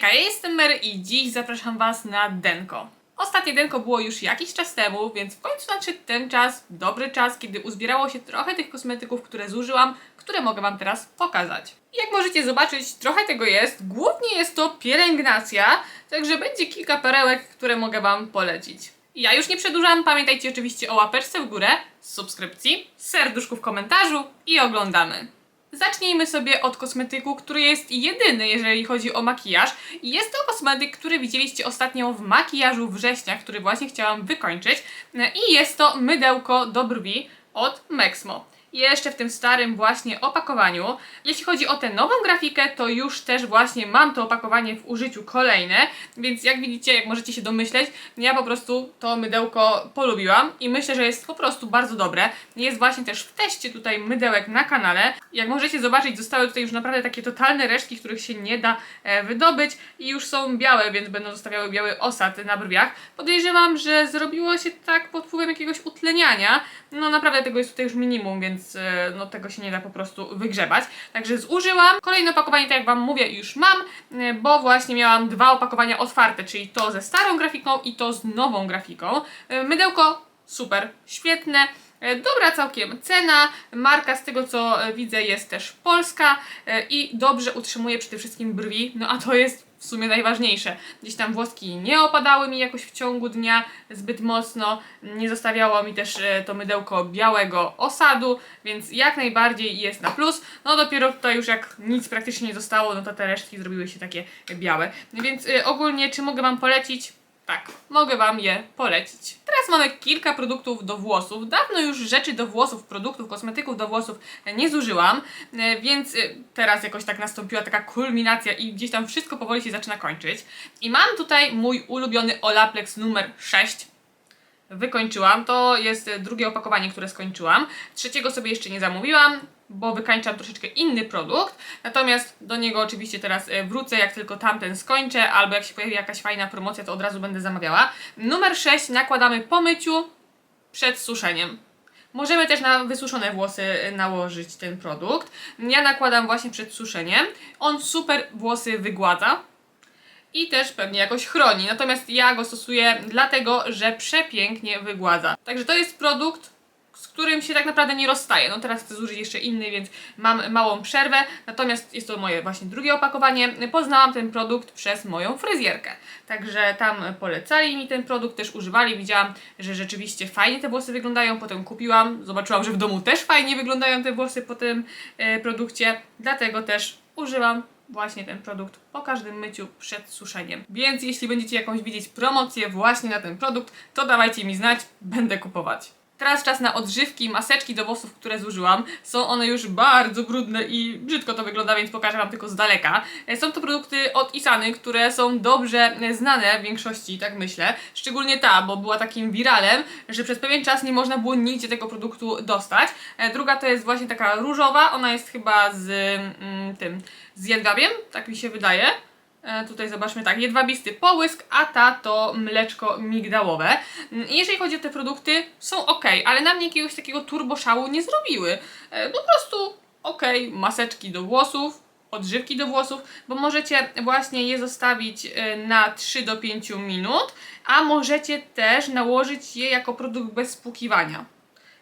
Hejka, ja jestem Mary i dziś zapraszam Was na Denko. Ostatnie Denko było już jakiś czas temu, więc w końcu nadszedł ten czas, dobry czas, kiedy uzbierało się trochę tych kosmetyków, które zużyłam, które mogę Wam teraz pokazać. Jak możecie zobaczyć, trochę tego jest. Głównie jest to pielęgnacja, także będzie kilka perełek, które mogę Wam polecić. Ja już nie przedłużam, pamiętajcie oczywiście o łapeczce w górę, subskrypcji, serduszku w komentarzu i oglądamy. Zacznijmy sobie od kosmetyku, który jest jedyny, jeżeli chodzi o makijaż. Jest to kosmetyk, który widzieliście ostatnio w makijażu września, który właśnie chciałam wykończyć. I jest to mydełko do brwi od Mexmo. Jeszcze w tym starym właśnie opakowaniu. Jeśli chodzi o tę nową grafikę, to już też właśnie mam to opakowanie w użyciu kolejne, więc jak widzicie, jak możecie się domyśleć, ja po prostu to mydełko polubiłam i myślę, że jest po prostu bardzo dobre. Jest właśnie też w teście tutaj mydełek na kanale. Jak możecie zobaczyć, zostały tutaj już naprawdę takie totalne resztki, których się nie da e, wydobyć i już są białe, więc będą zostawiały biały osad na brwiach. Podejrzewam, że zrobiło się tak pod wpływem jakiegoś utleniania. No naprawdę tego jest tutaj już minimum, więc e, no tego się nie da po prostu wygrzebać. Także zużyłam. Kolejne opakowanie, tak jak Wam mówię, już mam, e, bo właśnie miałam dwa opakowania otwarte, czyli to ze starą grafiką i to z nową grafiką. E, Mydełko super, świetne. Dobra całkiem cena, marka z tego co widzę jest też polska i dobrze utrzymuje przede wszystkim brwi, no a to jest w sumie najważniejsze. Gdzieś tam włoski nie opadały mi jakoś w ciągu dnia zbyt mocno, nie zostawiało mi też e, to mydełko białego osadu, więc jak najbardziej jest na plus. No dopiero tutaj już jak nic praktycznie nie zostało, no to te resztki zrobiły się takie białe. Więc e, ogólnie czy mogę Wam polecić? Tak, mogę Wam je polecić. Teraz mamy kilka produktów do włosów. Dawno już rzeczy do włosów, produktów, kosmetyków do włosów e, nie zużyłam, e, więc e, teraz jakoś tak nastąpiła taka kulminacja i gdzieś tam wszystko powoli się zaczyna kończyć. I mam tutaj mój ulubiony Olaplex numer 6 wykończyłam. To jest drugie opakowanie, które skończyłam. Trzeciego sobie jeszcze nie zamówiłam, bo wykańczam troszeczkę inny produkt. Natomiast do niego oczywiście teraz e, wrócę, jak tylko tamten skończę, albo jak się pojawi jakaś fajna promocja, to od razu będę zamawiała. Numer 6 nakładamy po myciu przed suszeniem. Możemy też na wysuszone włosy e, nałożyć ten produkt. Ja nakładam właśnie przed suszeniem. On super włosy wygładza i też pewnie jakoś chroni. Natomiast ja go stosuję dlatego, że przepięknie wygładza. Także to jest produkt, z którym się tak naprawdę nie rozstaję. No teraz chcę zużyć jeszcze inny, więc mam małą przerwę. Natomiast jest to moje właśnie drugie opakowanie. Poznałam ten produkt przez moją fryzjerkę. Także tam polecali mi ten produkt, też używali. Widziałam, że rzeczywiście fajnie te włosy wyglądają. Potem kupiłam, zobaczyłam, że w domu też fajnie wyglądają te włosy po tym e, produkcie. Dlatego też używam właśnie ten produkt po każdym myciu przed suszeniem. Więc jeśli będziecie jakąś widzieć promocję właśnie na ten produkt, to dawajcie mi znać, będę kupować. Teraz czas na odżywki, maseczki do włosów, które zużyłam. Są one już bardzo brudne i brzydko to wygląda, więc pokażę Wam tylko z daleka. E, Są to produkty od Isany, które są dobrze znane w większości, tak myślę. Szczególnie ta, bo była takim wiralem, że przez pewien czas nie można było nigdzie tego produktu dostać. E, Druga to jest właśnie taka różowa, ona jest chyba z mm, tym, z jedwabiem, tak mi się wydaje. E, Tutaj zobaczmy tak, jedwabisty połysk, a ta to mleczko migdałowe. Mm, Jeżeli chodzi o te produkty, są ok, ale na mnie jakiegoś takiego turboszału nie zrobiły. E, Po prostu ok, maseczki do włosów, odżywki do włosów, bo możecie właśnie je zostawić e, na 3 do 5 minut, a możecie też nałożyć je jako produkt bez spłukiwania.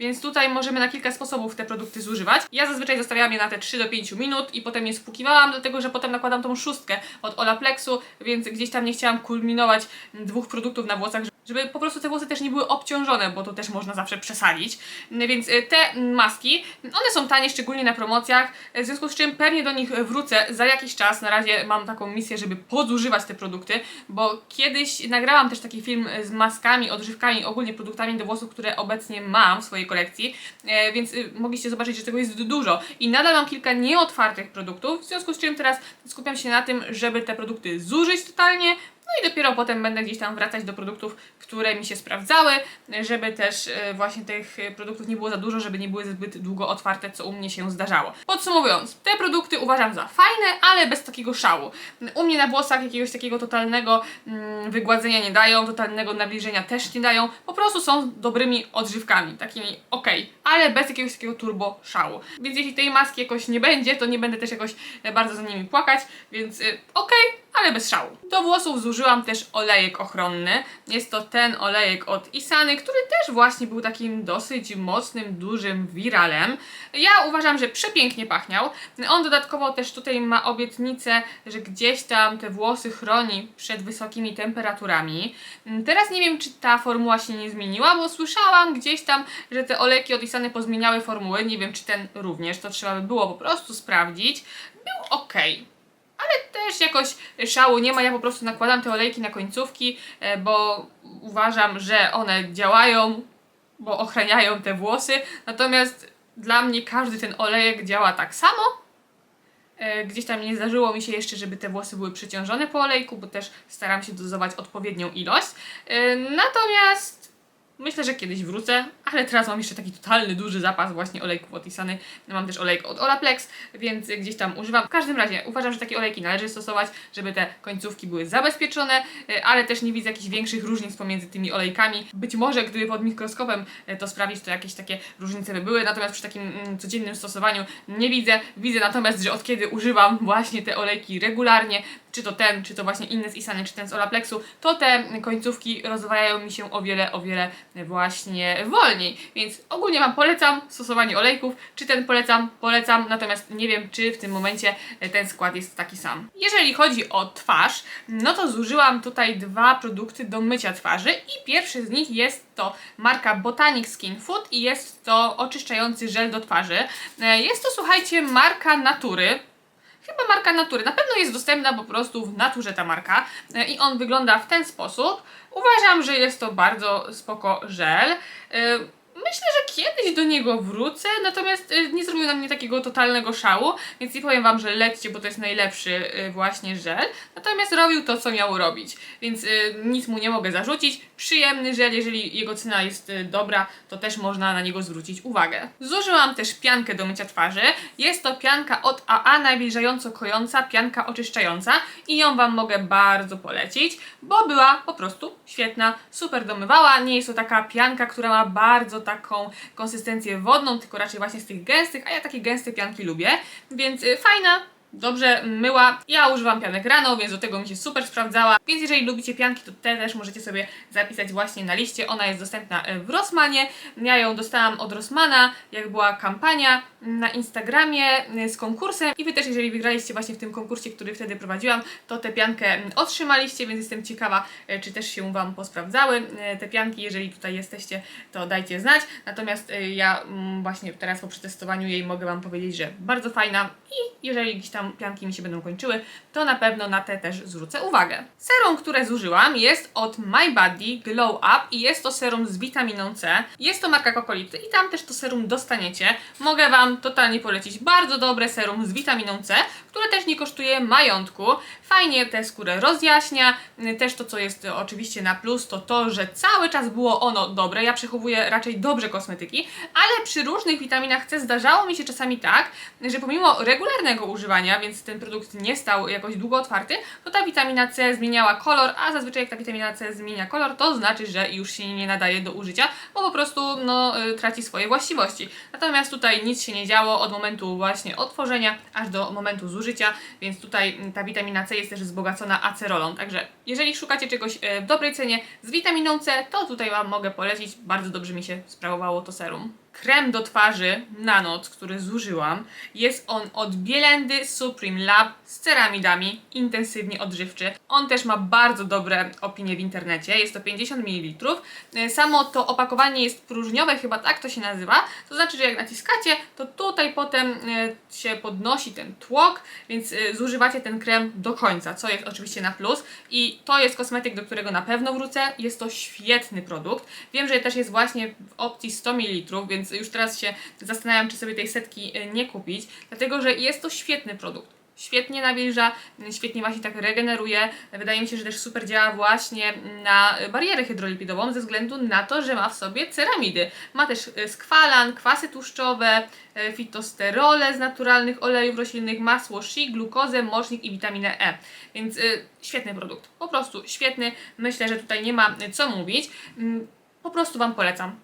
Więc tutaj możemy na kilka sposobów te produkty zużywać. Ja zazwyczaj zostawiałam je na te 3 do 5 minut i potem je spłukiwałam, dlatego że potem nakładam tą szóstkę od Olaplexu, więc gdzieś tam nie chciałam kulminować dwóch produktów na włosach, żeby po prostu te włosy też nie były obciążone, bo to też można zawsze przesadzić. Więc y, te maski, one są tanie, szczególnie na promocjach, w związku z czym pewnie do nich wrócę za jakiś czas. Na razie mam taką misję, żeby podużywać te produkty, bo kiedyś nagrałam też taki film z maskami, odżywkami, ogólnie produktami do włosów, które obecnie mam w swojej kolekcji, e, więc y, mogliście zobaczyć, że tego jest dużo. I nadal mam kilka nieotwartych produktów, w związku z czym teraz skupiam się na tym, żeby te produkty zużyć totalnie, no i dopiero potem będę gdzieś tam wracać do produktów, które mi się sprawdzały, żeby też e, właśnie tych e, produktów nie było za dużo, żeby nie były zbyt długo otwarte, co u mnie się zdarzało. Podsumowując, te produkty uważam za fajne, ale bez takiego szału. U mnie na włosach jakiegoś takiego totalnego mm, wygładzenia nie dają, totalnego nawilżenia też nie dają, po prostu są dobrymi odżywkami, takimi ok, ale bez jakiegoś takiego turbo szału. Więc jeśli tej maski jakoś nie będzie, to nie będę też jakoś e, bardzo za nimi płakać, więc y, ok, ale bez szału. Do włosów zużyłam też olejek ochronny. Jest to ten olejek od Isany, który też właśnie był takim dosyć mocnym, dużym wiralem. Ja uważam, że przepięknie pachniał. On dodatkowo też tutaj ma obietnicę, że gdzieś tam te włosy chroni przed wysokimi temperaturami. Teraz nie wiem, czy ta formuła się nie zmieniła, bo słyszałam gdzieś tam, że te olejki od Isany pozmieniały formuły. Nie wiem, czy ten również. To trzeba by było po prostu sprawdzić. Był ok ale też jakoś szału nie ma. Ja po prostu nakładam te olejki na końcówki, e, bo uważam, że one działają, bo ochraniają te włosy. Natomiast dla mnie każdy ten olejek działa tak samo. E, Gdzieś tam nie zdarzyło mi się jeszcze, żeby te włosy były przeciążone po olejku, bo też staram się dozować odpowiednią ilość. E, Natomiast Myślę, że kiedyś wrócę, ale teraz mam jeszcze taki totalny, duży zapas właśnie olejków od Isany. Mam też olejek od Olaplex, więc gdzieś tam używam. W każdym razie uważam, że takie olejki należy stosować, żeby te końcówki były zabezpieczone, e, ale też nie widzę jakichś większych różnic pomiędzy tymi olejkami. Być może gdyby pod mikroskopem e, to sprawdzić, to jakieś takie różnice by były, natomiast przy takim mm, codziennym stosowaniu nie widzę. Widzę natomiast, że od kiedy używam właśnie te olejki regularnie, czy to ten, czy to właśnie inny z Isany, czy ten z Olaplexu, to te końcówki rozwajają mi się o wiele, o wiele właśnie wolniej. Więc ogólnie Wam polecam stosowanie olejków. Czy ten polecam? Polecam, natomiast nie wiem, czy w tym momencie ten skład jest taki sam. Jeżeli chodzi o twarz, no to zużyłam tutaj dwa produkty do mycia twarzy i pierwszy z nich jest to marka Botanic Skin Food i jest to oczyszczający żel do twarzy. E, Jest to, słuchajcie, marka Natury. Chyba marka Natury. Na pewno jest dostępna po prostu w naturze ta marka E, i on wygląda w ten sposób. Uważam, że jest to bardzo spoko żel. Myślę, że kiedyś do niego wrócę, natomiast e, nie zrobił na mnie takiego totalnego szału, więc nie powiem Wam, że lećcie, bo to jest najlepszy e, właśnie żel. Natomiast robił to, co miał robić, więc e, nic mu nie mogę zarzucić. Przyjemny żel, jeżeli jego cena jest dobra, to też można na niego zwrócić uwagę. Zużyłam też piankę do mycia twarzy. Jest to pianka od AA nawilżająco kojąca, pianka oczyszczająca i ją Wam mogę bardzo polecić, bo była po prostu świetna, super domywała. Nie jest to taka pianka, która ma bardzo taką konsystencję wodną, tylko raczej właśnie z tych gęstych, a ja takie gęste pianki lubię, więc y, fajna, dobrze myła. Ja używam pianek rano, więc do tego mi się super sprawdzała. Więc jeżeli lubicie pianki, to te też możecie sobie zapisać właśnie na liście. Ona jest dostępna e, w Rossmanie. Ja ją dostałam od Rossmana, jak była kampania na Instagramie e, z konkursem. I wy też, jeżeli wygraliście właśnie w tym konkursie, który wtedy prowadziłam, to tę piankę otrzymaliście, więc jestem ciekawa, e, czy też się Wam posprawdzały te pianki. Jeżeli tutaj jesteście, to dajcie znać. Natomiast ja właśnie teraz po przetestowaniu jej mogę Wam powiedzieć, że bardzo fajna i jeżeli gdzieś tam pianki mi się będą kończyły, to na pewno na te też zwrócę uwagę. Serum, które zużyłam jest od My Body Glow Up i jest to serum z witaminą C. Jest to marka Kokolity i tam też to serum dostaniecie. Mogę Wam totalnie polecić bardzo dobre serum z witaminą C, które też nie kosztuje majątku. Fajnie tę skórę rozjaśnia. Też to, co jest oczywiście na plus, to to, że cały czas było ono dobre. Ja przechowuję raczej dobrze kosmetyki, ale przy różnych witaminach C zdarzało mi się czasami tak, że pomimo regularnego używania, więc ten produkt nie stał jakoś długo otwarty, to ta witamina C zmieniała kolor, a zazwyczaj jak ta witamina C zmienia kolor, to znaczy, że już się nie nadaje do użycia, bo po prostu no, y, traci swoje właściwości. Natomiast tutaj nic się nie działo od momentu właśnie otworzenia aż do momentu zużycia, więc tutaj ta witamina C jest też wzbogacona acerolą. Także jeżeli szukacie czegoś e, w dobrej cenie z witaminą C, to tutaj Wam mogę polecić. Bardzo dobrze mi się sprawowało to serum. Krem do twarzy na noc, który zużyłam, jest on od Bielendy Supreme Lab z ceramidami, intensywnie odżywczy. On też ma bardzo dobre opinie w internecie, jest to 50 ml. E, Samo to opakowanie jest próżniowe, chyba tak to się nazywa, to znaczy, że jak naciskacie, to tutaj potem e, się podnosi ten tłok, więc e, zużywacie ten krem do końca, co jest oczywiście na plus. I to jest kosmetyk, do którego na pewno wrócę. Jest to świetny produkt. Wiem, że też jest właśnie w opcji 100 ml, więc już teraz się zastanawiam, czy sobie tej setki e, nie kupić, dlatego że jest to świetny produkt. Świetnie nawilża, świetnie właśnie tak regeneruje. Wydaje mi się, że też super działa właśnie na barierę hydrolipidową ze względu na to, że ma w sobie ceramidy. Ma też e, skwalan, kwasy tłuszczowe, fitosterole z naturalnych olejów roślinnych, masło shea, glukozę, mocznik i witaminę E. Więc y, świetny produkt. Po prostu świetny. Myślę, że tutaj nie ma y, co mówić. Mm, Po prostu Wam polecam.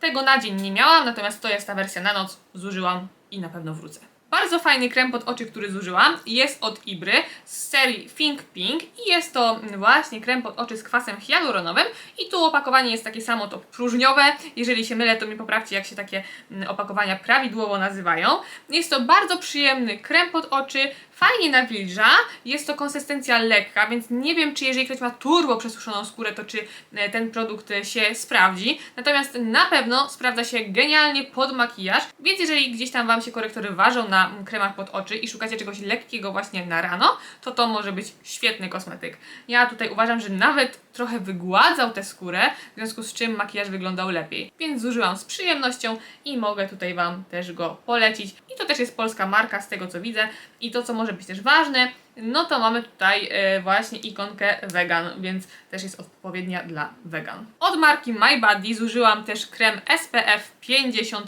Tego na dzień nie miałam, natomiast to jest ta wersja na noc. Zużyłam i na pewno wrócę. Bardzo fajny krem pod oczy, który zużyłam. Jest od Ibry z serii Think Pink i jest to właśnie krem pod oczy z kwasem hialuronowym. I tu opakowanie jest takie samo, to próżniowe. Jeżeli się mylę, to mi poprawcie, jak się takie mm, opakowania prawidłowo nazywają. Jest to bardzo przyjemny krem pod oczy, fajnie nawilża, jest to konsystencja lekka, więc nie wiem, czy jeżeli ktoś ma turbo przesuszoną skórę, to czy e, ten produkt e, się sprawdzi. Natomiast na pewno sprawdza się genialnie pod makijaż, więc jeżeli gdzieś tam Wam się korektory ważą na mm, kremach pod oczy i szukacie czegoś lekkiego właśnie na rano, to to może być świetny kosmetyk. Ja tutaj uważam, że nawet trochę wygładzał tę skórę, w związku z czym makijaż wyglądał lepiej. Więc zużyłam z przyjemnością i mogę tutaj Wam też go polecić. I to też jest polska marka z tego co widzę. I to co może być też ważne, no to mamy tutaj e, właśnie ikonkę vegan, więc też jest odpowiednia dla vegan. Od marki My Body zużyłam też krem SPF 50+,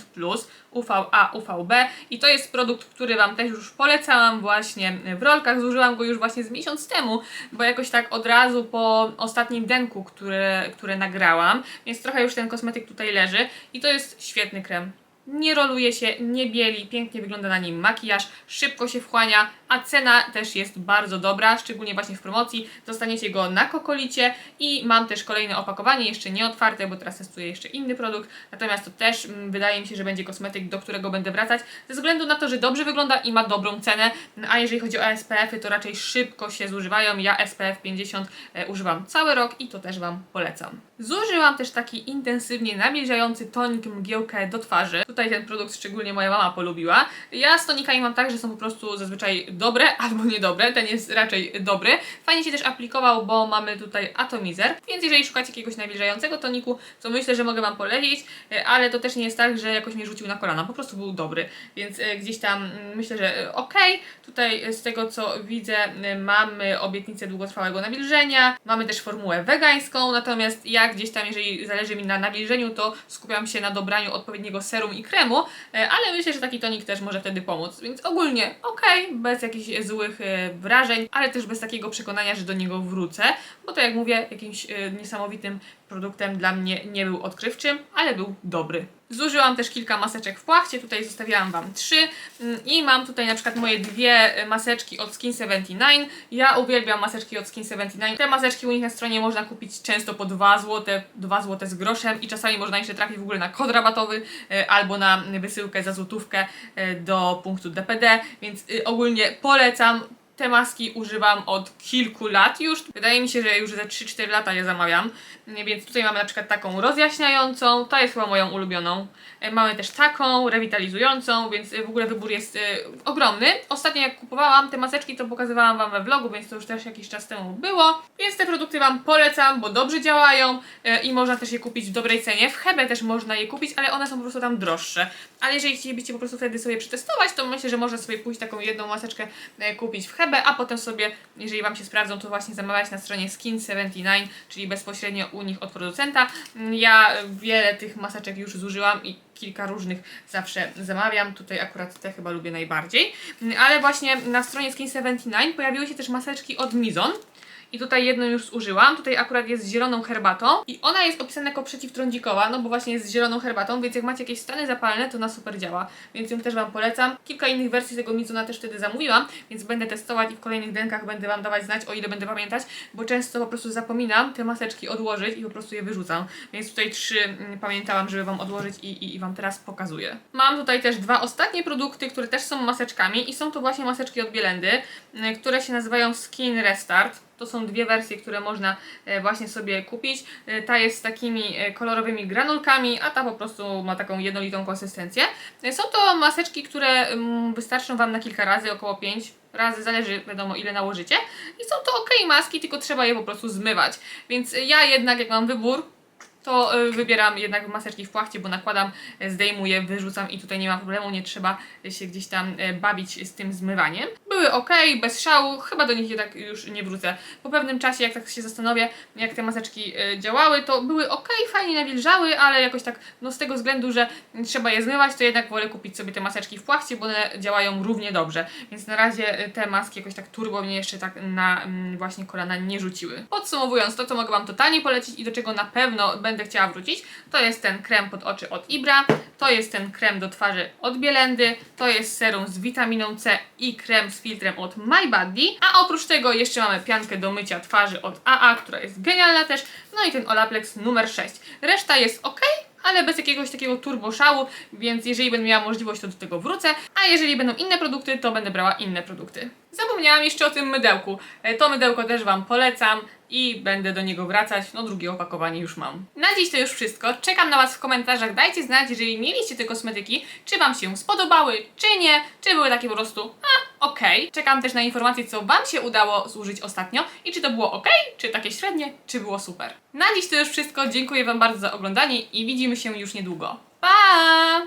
UVA, UVB i to jest produkt, który Wam też już polecałam właśnie w rolkach. Zużyłam go już właśnie z miesiąc temu, bo jakoś tak od razu po ostatnim denku, które, które nagrałam, więc trochę już ten kosmetyk tutaj leży i to jest świetny krem. Nie roluje się, nie bieli, pięknie wygląda na nim makijaż, szybko się wchłania, a cena też jest bardzo dobra, szczególnie właśnie w promocji. Dostaniecie go na kokolicie i mam też kolejne opakowanie, jeszcze nie otwarte, bo teraz testuję jeszcze inny produkt. Natomiast to też mm, wydaje mi się, że będzie kosmetyk, do którego będę wracać, ze względu na to, że dobrze wygląda i ma dobrą cenę. A jeżeli chodzi o SPF-y, to raczej szybko się zużywają. Ja SPF 50 e, używam cały rok i to też Wam polecam. Zużyłam też taki intensywnie nawilżający tonik mgiełkę do twarzy. Tutaj ten produkt szczególnie moja mama polubiła. Ja z tonikami mam tak, że są po prostu zazwyczaj dobre albo niedobre. Ten jest raczej dobry. Fajnie się też aplikował, bo mamy tutaj atomizer. Więc jeżeli szukacie jakiegoś nawilżającego toniku, to myślę, że mogę Wam polecić, e, ale to też nie jest tak, że jakoś mnie rzucił na kolana. Po prostu był dobry. Więc e, gdzieś tam mm, myślę, że e, okej. Tutaj z tego co widzę, mamy obietnicę długotrwałego nawilżenia. Mamy też formułę wegańską. Natomiast ja gdzieś tam, jeżeli zależy mi na nawilżeniu, to skupiam się na dobraniu odpowiedniego serum i kremu. Ale myślę, że taki tonik też może wtedy pomóc. Więc ogólnie okej, bez jakichś złych e, wrażeń, ale też bez takiego przekonania, że do niego wrócę, bo to jak mówię, jakimś e, niesamowitym produktem dla mnie nie był odkrywczym, ale był dobry. Zużyłam też kilka maseczek w płachcie, tutaj zostawiałam Wam trzy Mm, i mam tutaj na przykład moje dwie e, maseczki od Skin 79. Ja uwielbiam maseczki od Skin 79. Te maseczki u nich na stronie można kupić często po 2 zł, 2 zł z groszem i czasami można jeszcze trafić w ogóle na kod rabatowy e, albo na wysyłkę za złotówkę e, do punktu DPD, więc ogólnie polecam. Te maski używam od kilku lat już. Wydaje mi się, że już ze 3-4 lata je zamawiam. Więc tutaj mamy na przykład taką rozjaśniającą, ta jest chyba moją ulubioną. E, Mamy też taką rewitalizującą, więc e, w ogóle wybór jest e, ogromny. Ostatnio jak kupowałam te maseczki, to pokazywałam Wam we vlogu, więc to już też jakiś czas temu było. Więc te produkty Wam polecam, bo dobrze działają i można też je kupić w dobrej cenie. W Hebe też można je kupić, ale one są po prostu tam droższe. Ale jeżeli chcielibyście po prostu wtedy sobie przetestować, to myślę, że można sobie pójść taką jedną maseczkę kupić w Hebe, a potem sobie, jeżeli Wam się sprawdzą, to właśnie zamawiać na stronie Skin79, czyli bezpośrednio u nich od producenta. Ja wiele tych maseczek już zużyłam i kilka różnych zawsze zamawiam. Tutaj akurat te chyba lubię najbardziej. Ale właśnie na stronie Skin79 pojawiły się też maseczki od Mizon. I tutaj jedną już zużyłam. Tutaj akurat jest z zieloną herbatą. I ona jest opisana jako przeciwtrądzikowa, no bo właśnie jest z zieloną herbatą, więc jak macie jakieś stany zapalne, to ona super działa. Więc ją też Wam polecam. Kilka innych wersji tego Mizona też wtedy zamówiłam, więc będę testować i w kolejnych denkach będę Wam dawać znać, o ile będę pamiętać, bo często po prostu zapominam te maseczki odłożyć i po prostu je wyrzucam. Więc tutaj trzy mm, pamiętałam, żeby Wam odłożyć i, i, i Wam teraz pokazuję. Mam tutaj też dwa ostatnie produkty, które też są maseczkami i są to właśnie maseczki od Bielendy, y, które się nazywają Skin Restart. To są dwie wersje, które można e, właśnie sobie kupić. E, Ta jest z takimi e, kolorowymi granulkami, a ta po prostu ma taką jednolitą konsystencję. Są to maseczki, które wystarczą Wam na kilka razy, około 5 razy, zależy wiadomo ile nałożycie. I są to ok maski, tylko trzeba je po prostu zmywać. Więc ja jednak jak mam wybór, to y, wybieram jednak maseczki w płachcie, bo nakładam, y, zdejmuję, wyrzucam i tutaj nie ma problemu, nie trzeba się gdzieś tam y, bawić z tym zmywaniem. Były ok, bez szału, chyba do nich jednak już nie wrócę. Po pewnym czasie, jak tak się zastanowię, jak te maseczki działały, to były ok, fajnie nawilżały, ale jakoś tak, no z tego względu, że trzeba je zmywać, to jednak wolę kupić sobie te maseczki w płachcie, bo one działają równie dobrze. Więc na razie te maski jakoś tak turbo mnie jeszcze tak na mm, właśnie kolana nie rzuciły. Podsumowując, to co mogę Wam totalnie polecić i do czego na pewno będę będę chciała wrócić, to jest ten krem pod oczy od Ibra, to jest ten krem do twarzy od Bielendy, to jest serum z witaminą C i krem z filtrem od My Body, a oprócz tego jeszcze mamy piankę do mycia twarzy od AA, która jest genialna też, no i ten Olaplex numer 6. Reszta jest ok, ale bez jakiegoś takiego turbo szału, więc jeżeli będę miała możliwość, to do tego wrócę, a jeżeli będą inne produkty, to będę brała inne produkty. Zapomniałam jeszcze o tym mydełku. E, To mydełko też Wam polecam i będę do niego wracać. No drugie opakowanie już mam. Na dziś to już wszystko. Czekam na Was w komentarzach. Dajcie znać, jeżeli mieliście te kosmetyki, czy Wam się spodobały, czy nie, czy były takie po prostu, a okej. Czekam też na informacje, co Wam się udało zużyć ostatnio i czy to było ok, czy takie średnie, czy było super. Na dziś to już wszystko. Dziękuję Wam bardzo za oglądanie i widzimy się już niedługo. Pa!